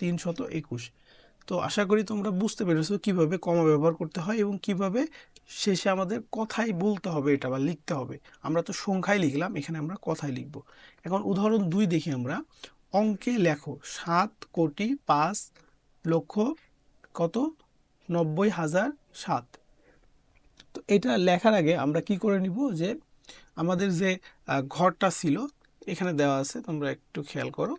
তিন শত একুশ। তো আশা করি তোমরা বুঝতে পেরেছ কীভাবে কমা ব্যবহার করতে হয় এবং কীভাবে শেষে আমাদের কথাই বলতে হবে এটা বা লিখতে হবে। আমরা তো সংখ্যায় লিখলাম, এখানে আমরা কথাই লিখব। এখন উদাহরণ দুই দেখি আমরা। অঙ্কে লেখো, সাত কোটি পাঁচ লক্ষ কত? নব্বই হাজার সাত। তো এটা লেখার আগে আমরা কি করে নিব যে আমাদের যে ঘরটা ছিল, এখানে দেওয়া আছে, তোমরা একটু খেয়াল করো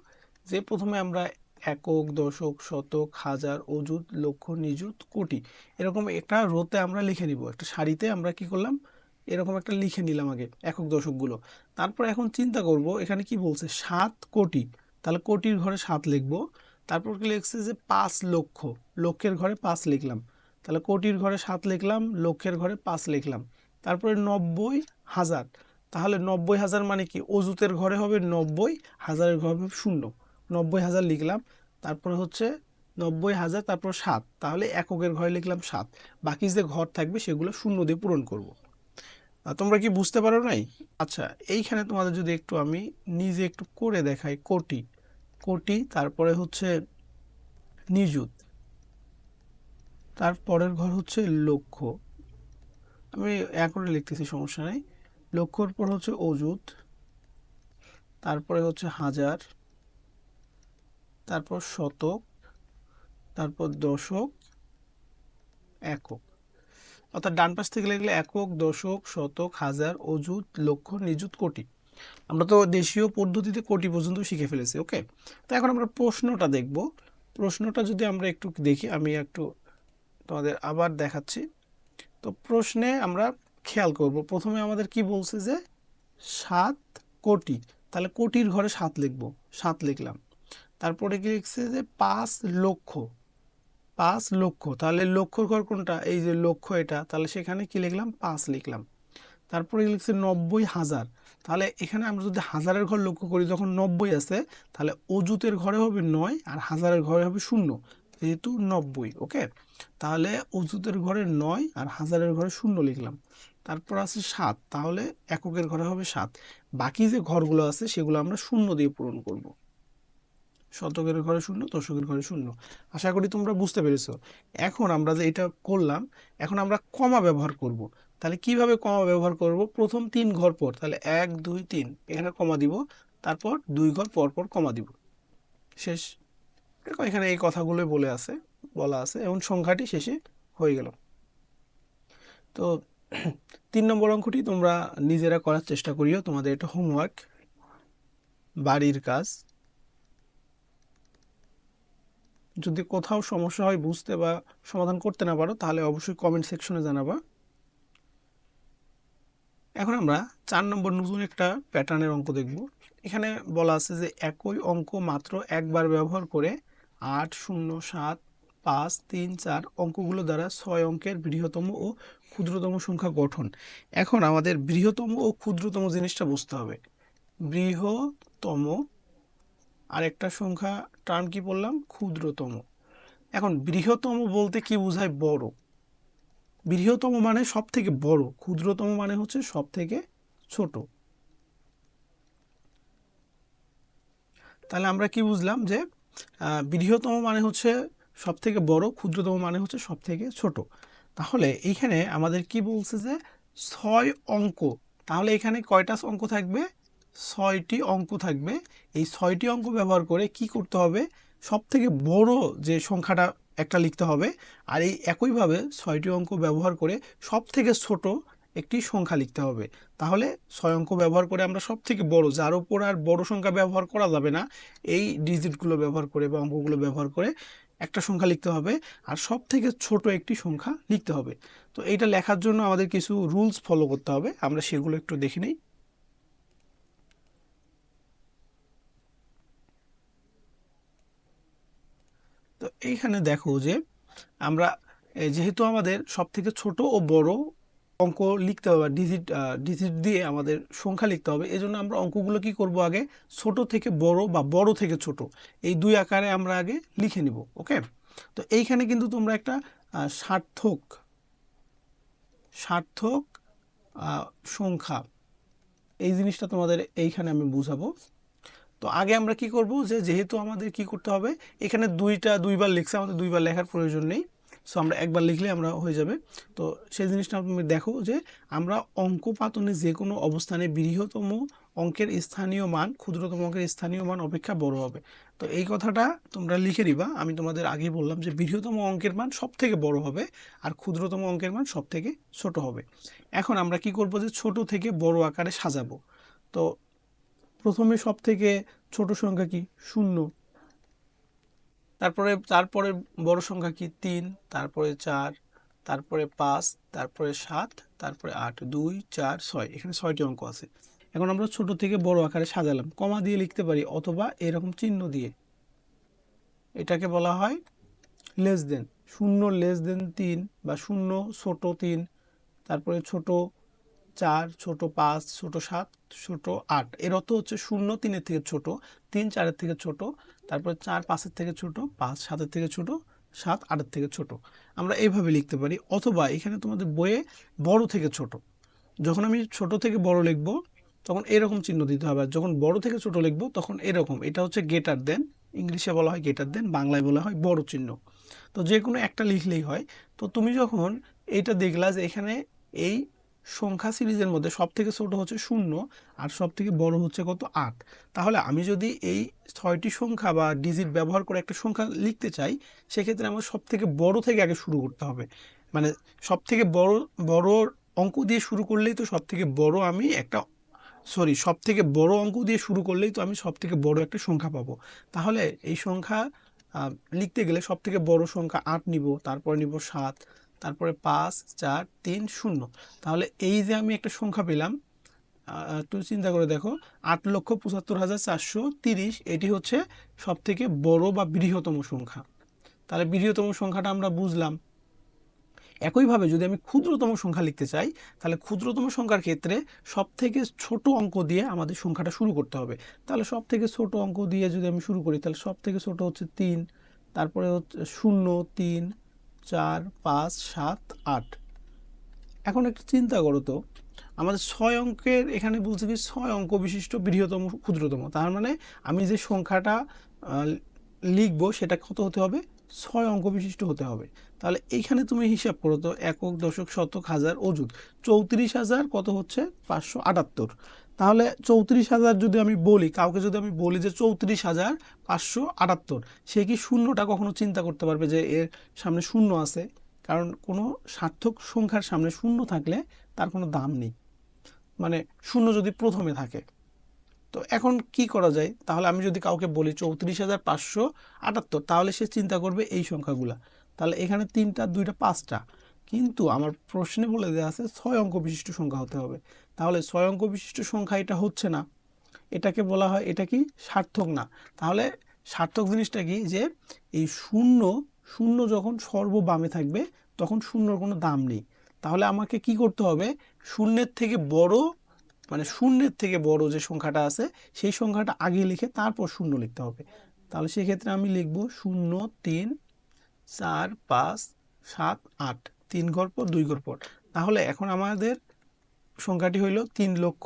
যে প্রথমে আমরা একক, দশক, শতক, হাজার, অযুত, লক্ষ, নিযুত, কোটি। এরকম একটা রোতে আমরা লিখে নিব। একটা সারিতে আমরা কি করলাম? এরকম একটা লিখে নিলাম আগে, একক দশকগুলো। তারপর এখন চিন্তা করব, এখানে কি বলছে? সাত কোটি। তাহলে কোটির ঘরে সাত লিখব। তারপর কি লিখছে যে পাঁচ লক্ষ? লক্ষের ঘরে পাঁচ লিখলাম। তাহলে কোটির ঘরে সাত লিখলাম, লক্ষের ঘরে পাঁচ লিখলাম। তারপরে নব্বই হাজার। তাহলে নব্বই হাজার মানে কি? অজুতের ঘরে হবে নব্বই, হাজারের ঘরে হবে শূন্য। নব্বই হাজার লিখলাম, তারপরে হচ্ছে নব্বই হাজার, তারপর সাত। তাহলে এককের ঘরে লিখলাম সাত। বাকি যে ঘর থাকবে সেগুলো শূন্য দিয়ে পূরণ করব। তোমরা কি বুঝতে পারো নাই? আচ্ছা এইখানে তোমাদের যদি একটু আমি নিজে একটু করে দেখাই কোটি। কোটি, তারপরে হচ্ছে নিযুত। তারপরের ঘর হচ্ছে লক্ষ্য। আমি এক করে লিখতেছি, সমস্যা নেই। লক্ষর পর হচ্ছে অযুত। তারপরে হচ্ছে হাজার। তারপর শতক, তারপর দশক, একক। অর্থাৎ ডান পাশ থেকে লিখলে একক, দশক, শতক, হাজার, অযুত, লক্ষ, নিযুত, কোটি। আমরা তো দেশীয় পদ্ধতিতে কোটি পর্যন্ত শিখে ফেলেছি, ওকে? তো এখন আমরা প্রশ্নটা দেখব। প্রশ্নটা যদি আমরা একটু দেখি, আমি একটু তোমাদের আবার দেখাচ্ছি। তো প্রশ্নে আমরা খেয়াল করব, প্রথমে আমাদের কি বলছে যে সাত কোটি, তাহলে কোটির ঘরে সাত লিখব, সাত লিখলাম। তারপরে কি লিখছে যে পাঁচ লক্ষ পাঁচ লক্ষ। তাহলে লক্ষর ঘর কোনটা? এই যে লক্ষ এটা, তাহলে সেখানে কি লিখলাম? পাঁচ লিখলাম। তারপরে লিখছে নব্বই হাজার। তাহলে এখানে আমরা যদি হাজারের ঘর লক্ষ্য করি, যখন নব্বই আছে, তাহলে অজুতের ঘরে হবে নয় আর হাজারের ঘরে হবে শূন্য, যেহেতু নব্বই, ওকে? তাহলে অজুতের ঘরে নয় আর হাজারের ঘরে শূন্য লিখলাম। তারপর আছে সাত, তাহলে এককের ঘরে হবে সাত। বাকি যে ঘরগুলো আছে, সেগুলো আমরা শূন্য দিয়ে পূরণ করব। শতকের ঘরে শূন্য, দশকের ঘরে শূন্য। আশা করি তোমরা বুঝতে পেরেছ। এখন আমরা যে এটা করলাম, এখন আমরা কমা ব্যবহার করব। তাহলে কীভাবে কমা ব্যবহার করব? প্রথম তিন ঘর পর। তাহলে এক, দুই, তিন। এখানে কমা দিব, তারপর দুই ঘর পর পর কমা দিব। শেষ। দেখো এখানে এই কথাগুলোই বলে আছে, বলা আছে, এবং সংখ্যাটি শেষে হয়ে গেল। তো তিন নম্বর অঙ্কটি তোমরা নিজেরা করার চেষ্টা করিও। তোমাদের এটা হোমওয়ার্ক বাড়ির কাজ। যদি কোথাও সমস্যা হয় বুঝতে বা সমাধান করতে না পারো, তাহলে অবশ্যই কমেন্ট সেকশনে জানাবা। এখন আমরা চার নম্বর নতুন একটা প্যাটার্নের অঙ্ক দেখব। এখানে বলা আছে যে একই অঙ্ক মাত্র একবার ব্যবহার করে আট, শূন্য, সাত, পাঁচ, তিন, চার অঙ্কগুলো দ্বারা ছয় অঙ্কের বৃহত্তম ও ক্ষুদ্রতম সংখ্যা গঠন। এখন আমাদের বৃহত্তম ও ক্ষুদ্রতম জিনিসটা বুঝতে হবে। বৃহত্তম আর একটা সংখ্যা টার্ম কি বললাম? ক্ষুদ্রতম। এখন বৃহত্তম বলতে কি বোঝায় বড়? বৃহত্তম মানে সব থেকে বড়, ক্ষুদ্রতম মানে হচ্ছে সব থেকে ছোট। তাহলে আমরা কি বুঝলাম যে বৃহত্তম মানে হচ্ছে সব থেকে বড়, ক্ষুদ্রতম মানে হচ্ছে সব থেকে ছোট। তাহলে এইখানে আমাদের কি বলছে যে, ছয় অঙ্ক। তাহলে এখানে কয়টা অঙ্ক থাকবে? ছয়টি অঙ্ক থাকবে। এই ছয়টি অঙ্ক ব্যবহার করে কি করতে হবে? সব থেকে বড় যে সংখ্যাটা একটা লিখতে হবে, আর এই একইভাবে ছয়টি অঙ্ক ব্যবহার করে সব থেকে ছোট একটি সংখ্যা লিখতে হবে। তাহলে ছয় অঙ্ক ব্যবহার করে আমরা সব থেকে বড়, যার উপর আর বড় সংখ্যা ব্যবহার করা যাবে না, এই ডিজিটগুলো ব্যবহার করে বা অঙ্কগুলো ব্যবহার করে একটা সংখ্যা লিখতে হবে, আর সব থেকে ছোট একটি সংখ্যা লিখতে হবে। তো এইটা লেখার জন্য আমাদের কিছু রুলস ফলো করতে হবে, আমরা সেগুলো একটু দেখে নিই। তো এইখানে দেখো যে আমরা যেহেতু আমাদের সব থেকে ছোট ও বড় অঙ্ক লিখতে হবে ডিজিট ডিজিট দিয়ে আমাদের সংখ্যা লিখতে হবে এই জন্য আমরা অঙ্কগুলো কি করব আগে? ছোট থেকে বড় বা বড় থেকে ছোট, এই দুই আকারে আমরা আগে লিখে নিব, ওকে? তো এইখানে কিন্তু তোমরা একটা সার্থক সার্থক সংখ্যা, এই জিনিসটা তোমাদের এইখানে আমি বুঝাবো। তো আগে আমরা কি করব যে যেহেতু আমাদের কি করতে হবে, এখানে দুইটা, দুইবার লিখছে, আমাদের দুইবার লেখার প্রয়োজন নেই। সো আমরা একবার লিখলে আমরা হয়ে যাবে। তো সেই জিনিসটা তুমি দেখো যে আমরা অঙ্ক পাতনে যে কোনো অবস্থানে বৃহত্তম অঙ্কের স্থানীয় মান, ক্ষুদ্রতম অঙ্কের স্থানীয় মান অপেক্ষা বড় হবে। তো এই কথাটা তোমরা লিখে নিবা। আমি তোমাদের আগে বললাম যে বৃহত্তম অঙ্কের মান সব থেকে বড় হবে আর ক্ষুদ্রতম অঙ্কের মান সব থেকে ছোট হবে। এখন আমরা কি করব যে ছোট থেকে বড় আকারে সাজাবো। তো প্রথমে সব থেকে ছোট সংখ্যা কি? শূন্য। তারপরে তারপরে বড় সংখ্যা কি? তিন, তারপরে চার, তারপরে পাঁচ, তারপরে সাত, তারপরে আট, দুই, চার, ছয়। এখানে ছয়টি অঙ্ক আছে। এখন আমরা ছোট থেকে বড় আকারে সাজালাম। কমা দিয়ে লিখতে পারি অথবা এরকম চিহ্ন দিয়ে। এটাকে বলা হয় লেস দেন শূন্য লেস দেন তিন বা শূন্য, ছোট তিন, তারপরে ছোট চার, ছোট পাঁচ, ছোট সাত, ছোট আট। এর অর্থ হচ্ছে শূন্য তিনের থেকে ছোট, তিন চারের থেকে ছোট, তারপরে চার পাঁচের থেকে ছোট, পাঁচ সাতের থেকে ছোট, সাত আটের থেকে ছোট। আমরা এইভাবে লিখতে পারি, অথবা এখানে তোমাদের বইয়ে বড় থেকে ছোট। যখন আমি ছোট থেকে বড় লিখব, তখন এরকম চিহ্ন দিতে হবে। আর যখন বড় থেকে ছোট লিখব, তখন এরকম। এটা হচ্ছে গেটার দেন, ইংলিশে বলা হয় গেটার দেন, বাংলায় বলা হয় বড় চিহ্ন। তো যে কোনো একটা লিখলেই হয়। তো তুমি যখন এইটা দেখলা যে এখানে এই সংখ্যা সিরিজের মধ্যে সব থেকে ছোট হচ্ছে শূন্য আর সব থেকে বড় হচ্ছে কত আট। তাহলে আমি যদি এই ছয়টি সংখ্যা বা ডিজিট ব্যবহার করে একটা সংখ্যা লিখতে চাই, সেক্ষেত্রে আমার সব থেকে বড় থেকে আগে শুরু করতে হবে। মানে সব থেকে বড় বড় অঙ্ক দিয়ে শুরু করলেই তো সব থেকে বড় আমি একটা সরি সব থেকে বড় অঙ্ক দিয়ে শুরু করলেই তো আমি সব থেকে বড় একটা সংখ্যা পাবো। তাহলে এই সংখ্যা লিখতে গেলে সব থেকে বড় সংখ্যা আট নিব, তারপর নিব সাত তারপরে পাঁচ, চার, তিন, শূন্য। তাহলে এই যে আমি একটা সংখ্যা পেলাম একটু চিন্তা করে দেখো, আট লক্ষ পঁচাত্তর হাজার চারশো তিরিশ, এটি হচ্ছে সব থেকে বড় বা বৃহত্তম সংখ্যা। তাহলে বৃহত্তম সংখ্যাটা আমরা বুঝলাম। একইভাবে যদি আমি ক্ষুদ্রতম সংখ্যা লিখতে চাই, তাহলে ক্ষুদ্রতম সংখ্যার ক্ষেত্রে সব থেকে ছোট অঙ্ক দিয়ে আমাদের সংখ্যাটা শুরু করতে হবে। তাহলে সব থেকে ছোট অঙ্ক দিয়ে যদি আমি শুরু করি, তাহলে সব থেকে ছোট হচ্ছে তিন, তারপরে হচ্ছে শূন্য, তিন চার, পাঁচ, সাত, আট। এখন একটু চিন্তা করো তো। আমাদের ছয় অঙ্কের, এখানে বলছে কি ছয় অঙ্ক বিশিষ্ট বৃহত্তম, ক্ষুদ্রতম। তার মানে আমি যে সংখ্যাটা লিখব সেটা কত হতে হবে? ছয় অঙ্ক বিশিষ্ট হতে হবে। তাহলে এইখানে তুমি হিসাব করো তো, একক, দশক, শতক, হাজার, অযুত। চৌত্রিশ হাজার কত হচ্ছে? পাঁচশো আটাত্তর। তাহলে চৌত্রিশ হাজার যদি আমি বলি, কাউকে যদি আমি বলি যে চৌত্রিশ হাজার পাঁচশো আটাত্তর, সে কি শূন্যটা কখনো চিন্তা করতে পারবে যে এর সামনে শূন্য আছে? কারণ কোনো সার্থক সংখ্যার সামনে শূন্য থাকলে তার কোনো দাম নেই। মানে শূন্য যদি প্রথমে থাকে। তো এখন কি করা যায়? তাহলে আমি যদি কাউকে বলি চৌত্রিশ হাজার পাঁচশো আটাত্তর, তাহলে সে চিন্তা করবে এই সংখ্যাগুলা। তাহলে এখানে তিনটা, দুইটা, পাঁচটা। কিন্তু আমার প্রশ্নে বলে দেওয়া আছে ছয় অঙ্ক বিশিষ্ট সংখ্যা হতে হবে। তাহলে ছয় অঙ্ক বিশিষ্ট সংখ্যা এটা হচ্ছে না। এটাকে বলা হয়, এটা কি সার্থক না? তাহলে সার্থক জিনিসটা কি? যে এই শূন্য শূন্য যখন সর্ববামে থাকবে, তখন শূন্যর কোনো দাম নেই। তাহলে আমাকে কি করতে হবে? শূন্যের থেকে বড় মানে শূন্যের থেকে বড় যে সংখ্যাটা আছে, সেই সংখ্যাটা আগে লিখে তারপর শূন্য লিখতে হবে। তাহলে সেক্ষেত্রে আমি লিখব শূন্য, তিন, চার, পাঁচ, সাত, আট। তিন পর দুই পর তাহলে এখন আমাদের সংখ্যাটি হইল তিন লক্ষ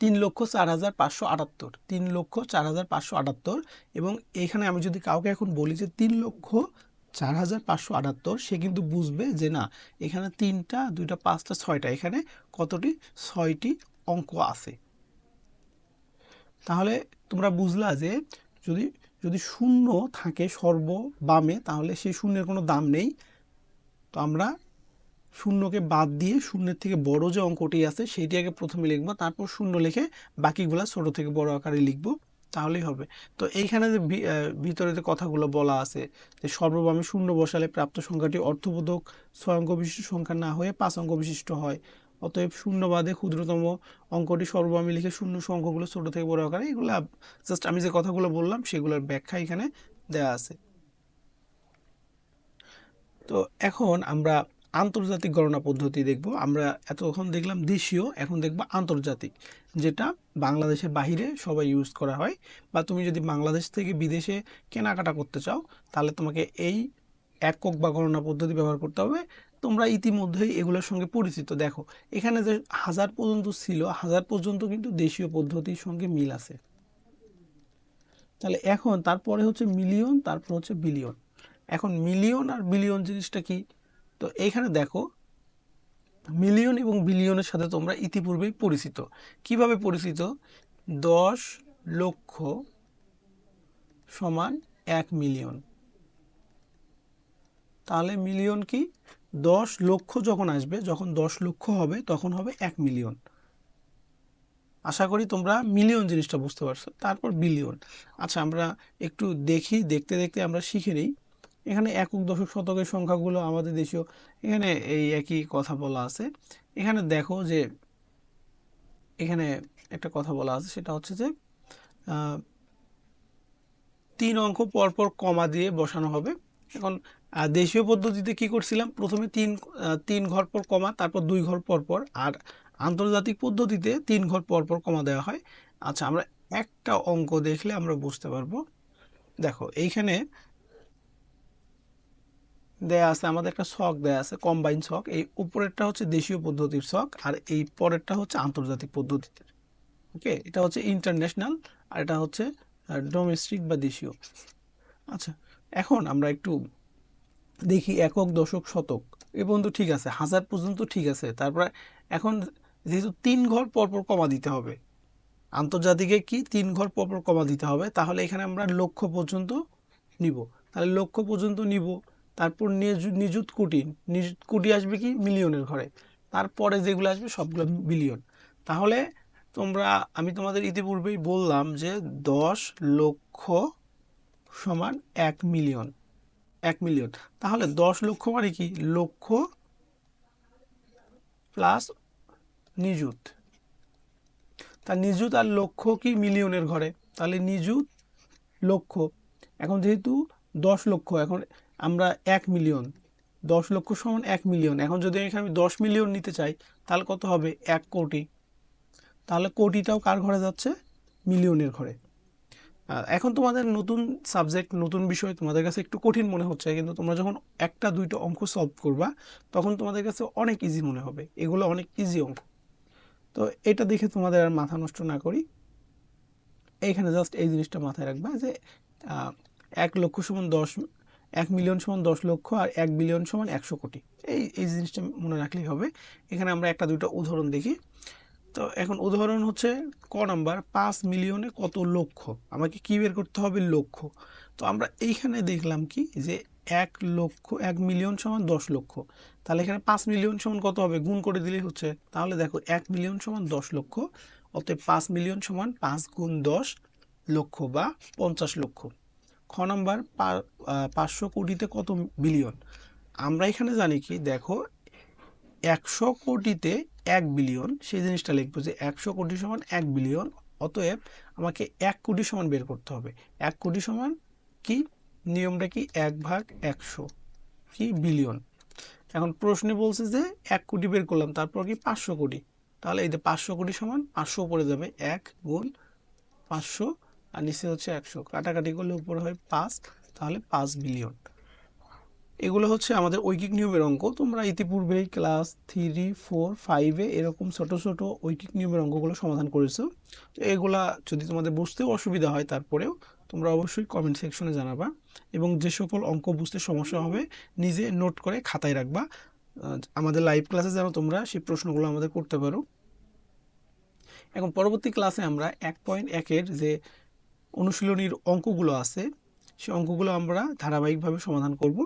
তিন লক্ষ চার হাজার পাঁচশো আটাত্তর। তিন লক্ষ চার হাজার পাঁচশো আটাত্তর এবং এইখানে আমি যদি কাউকে এখন বলি যে তিন লক্ষ চার হাজার পাঁচশো আটাত্তর, সে কিন্তু বুঝবে যে না, এখানে তিনটা, দুইটা, পাঁচটা, ছয়টা, এখানে কতটি, ছয়টি অঙ্ক আছে। তাহলে তোমরা বুঝলা যে যদি যদি শূন্য থাকে সর্ব বামে, তাহলে সেই শূন্যের কোনো দাম নেই। তো আমরা শূন্যকে বাদ দিয়ে শূন্যের থেকে বড় যে অঙ্কটি আছে, সেইটি আগে প্রথমে লিখব, তারপর শূন্য লিখে বাকিগুলা ছোট থেকে বড় আকারে লিখব, তাহলেই হবে। তো এইখানে যে ভিতরে যে কথাগুলো বলা আছে, যে সর্ববামে শূন্য বসালে প্রাপ্ত সংখ্যাটি অর্থবোধক ছয় অঙ্ক বিশিষ্ট সংখ্যা না হয়ে পাঁচ অঙ্ক বিশিষ্ট হয় অতএব শূন্য বাদে ক্ষুদ্রতম অঙ্কটি সর্ব আমি লিখে শূন্য অঙ্কগুলো ছোট থেকে বড় আকারে এগুলা জাস্ট আমি যে কথাগুলো বললাম সেগুলোর ব্যাখ্যা এখানে দেয়া আছে। তো এখন আমরা আন্তর্জাতিক গণনা পদ্ধতি দেখব। আমরা এতক্ষণ দেখলাম দেশীয়, এখন দেখব আন্তর্জাতিক, যেটা বাংলাদেশের বাইরে সবাই ইউজ করা হয়। বা তুমি যদি বাংলাদেশ থেকে বিদেশে কেনাকাটা করতে চাও, তাহলে তোমাকে এই একক বা গণনা পদ্ধতি ব্যবহার করতে হবে। তোমরা ইতিমধ্যেই এগুলোর সঙ্গে পরিচিত। দেখো, এখানে যে হাজার পর্যন্ত ছিল, হাজার পর্যন্ত কিন্তু দেশীয় পদ্ধতির সঙ্গে মিল আছে। তাহলে এখন তারপরে হচ্ছে মিলিয়ন, তারপর হচ্ছে বিলিয়ন। এখন মিলিয়ন আর বিলিয়ন জিনিসটা কি? তো এখানে দেখো, মিলিয়ন এবং বিলিয়নের সাথে তোমরা ইতিপূর্বেই পরিচিত। কীভাবে পরিচিত? দশ লক্ষ সমান এক মিলিয়ন। তাহলে মিলিয়ন কি? দশ লক্ষ যখন আসবে, যখন দশ লক্ষ হবে, তখন হবে এক মিলিয়ন। আশা করি তোমরা মিলিয়ন জিনিসটা বুঝতে পারছ, তারপর বিলিয়ন। আচ্ছা আমরা একটু দেখি, দেখতে দেখতে আমরা শিখে নিই। এখানে একক দশক শতকের সংখ্যাগুলো আমাদের দেশীয়। এখানে এই একই কথা বলা আছে। এখানে দেখো যে, এখানে একটা কথা বলা আছে, সেটা হচ্ছে যে তিন অঙ্ক পরপর কমা দিয়ে বসানো হবে। এখন আহ, দেশীয় পদ্ধতিতে কি করছিলাম? প্রথমে তিন তিন ঘর পর কমা তারপর দুই ঘর পর পর। আর আন্তর্জাতিক পদ্ধতিতে তিন ঘর পর পর কমা দেওয়া হয়। আচ্ছা আমরা একটা অঙ্ক দেখলে আমরা বুঝতে পারব। দেখো এইখানে দেয়া আছে আমাদের একটা শখ দেয়া আছে কম্বাইন শখ এই উপরেরটা হচ্ছে দেশীয় পদ্ধতির শখ আর এই পরেরটা হচ্ছে আন্তর্জাতিক পদ্ধতিতে ওকে? এটা হচ্ছে ইন্টারন্যাশনাল আর এটা হচ্ছে ডোমেস্টিক বা দেশীয়। আচ্ছা এখন আমরা একটু দেখি একক, দশক, শতক। এ পর্যন্ত ঠিক আছে, হাজার পর্যন্ত ঠিক আছে। তারপরে এখন যেহেতু তিন ঘর পরপর কমা দিতে হবে, আন্তর্জাতিকে কি তিন ঘর পরপর কমা দিতে হবে, তাহলে এখানে আমরা লক্ষ পর্যন্ত নিব। তাহলে লক্ষ পর্যন্ত নিব, তারপর নিযু- নিযুত কোটি নিযুত কোটি আসবে কি মিলিয়নের ঘরে, তারপরে যেগুলো আসবে সবগুলো বিলিয়ন। তাহলে তোমরা, আমি তোমাদের ইতিপূর্বেই বললাম যে দশ লক্ষ সমান এক মিলিয়ন। এক মিলিয়ন। তাহলে দশ লক্ষ মানে কি? লক্ষ প্লাস নিযুত। তা নিযুত আর লক্ষ কি মিলিয়নের ঘরে? তাহলে নিযুত লক্ষ। এখন যেহেতু দশ লক্ষ, এখন আমরা এক মিলিয়ন। দশ লক্ষ সমান এক মিলিয়ন। এখন যদি এখানে আমি দশ মিলিয়ন নিতে চাই, তাহলে কত হবে? এক কোটি। তাহলে কোটিটাও কার ঘরে যাচ্ছে? মিলিয়নের ঘরে। এখন তোমাদের নতুন সাবজেক্ট নতুন বিষয় তোমাদের কাছে একটু কঠিন মনে হচ্ছে, কিন্তু তোমরা যখন একটা, দুইটা অঙ্ক সলভ করবা, তখন তোমাদের কাছে অনেক ইজি মনে হবে। এগুলো অনেক ইজি অঙ্ক। তো এটা দেখে তোমাদের আর মাথা নষ্ট না করি। এইখানে জাস্ট এই জিনিসটা মাথায় রাখবা যে এক লক্ষ সমান দশ, এক মিলিয়ন সমান দশ লক্ষ আর এক বিলিয়ন সমান একশো কোটি। এই এই জিনিসটা মনে রাখলেই হবে। এখানে আমরা একটা, দুইটা উদাহরণ দেখি। তো এখন উদাহরণ হচ্ছে ক নাম্বার, পাঁচ মিলিয়নে কত লক্ষ? আমাকে কী বের করতে হবে? লক্ষ। তো আমরা এইখানে দেখলাম কি? যে এক লক্ষ, এক মিলিয়ন সমান দশ লক্ষ। তাহলে এখানে পাঁচ মিলিয়ন সমান কত হবে? গুণ করে দিলেই হচ্ছে। তাহলে দেখো, এক মিলিয়ন সমান দশ লক্ষ, অতএব পাঁচ মিলিয়ন সমান পাঁচ গুণ দশ লক্ষ বা পঞ্চাশ লক্ষ। খ নাম্বার পাঁচশো কোটিতে কত বিলিয়ন? আমরা এখানে জানি কি, দেখো একশো কোটিতে এক বিলিয়ন, সেই জিনিসটা লিখব যে একশো কোটি সমান এক বিলিয়ন, অতএব আমাকে এক কোটি সমান বের করতে হবে। এক কোটি সমান কি? নিয়মটা কি? এক ভাগ একশো, কি? বিলিয়ন। এখন প্রশ্নে বলছে যে এক কোটি বের করলাম, তারপর কি পাঁচশো কোটি? তাহলে এই যে পাঁচশো কোটি সমান পাঁচশো পড়ে যাবে এক গুণ পাঁচশো, আর নিচে হচ্ছে একশো। কাটাকাটি করলে উপরে হয় পাঁচ, তাহলে পাঁচ বিলিয়ন। এগুলো হচ্ছে আমাদের ঐকিক নিয়মের অঙ্ক। তোমরা ইতিপূর্বেই ক্লাস থ্রি, ফোর, ফাইভে এরকম ছোট ছোট ঐকিক নিয়মের অঙ্কগুলো সমাধান করেছ। তো এগুলা যদি তোমাদের বুঝতেও অসুবিধা হয় তারপরেও তোমরা অবশ্যই কমেন্ট সেকশনে জানাবা এবং যে সকল অঙ্ক বুঝতে সমস্যা হবে নিজে নোট করে খাতায় রাখবা। আমাদের লাইভ ক্লাসে যেন তোমরা সেই প্রশ্নগুলো আমাদের করতে পারো। এখন পরবর্তী ক্লাসে আমরা এক পয়েন্ট একের যে অনুশীলনীর অঙ্কগুলো আছে সেই অঙ্কগুলো আমরা ধারাবাহিকভাবে সমাধান করব।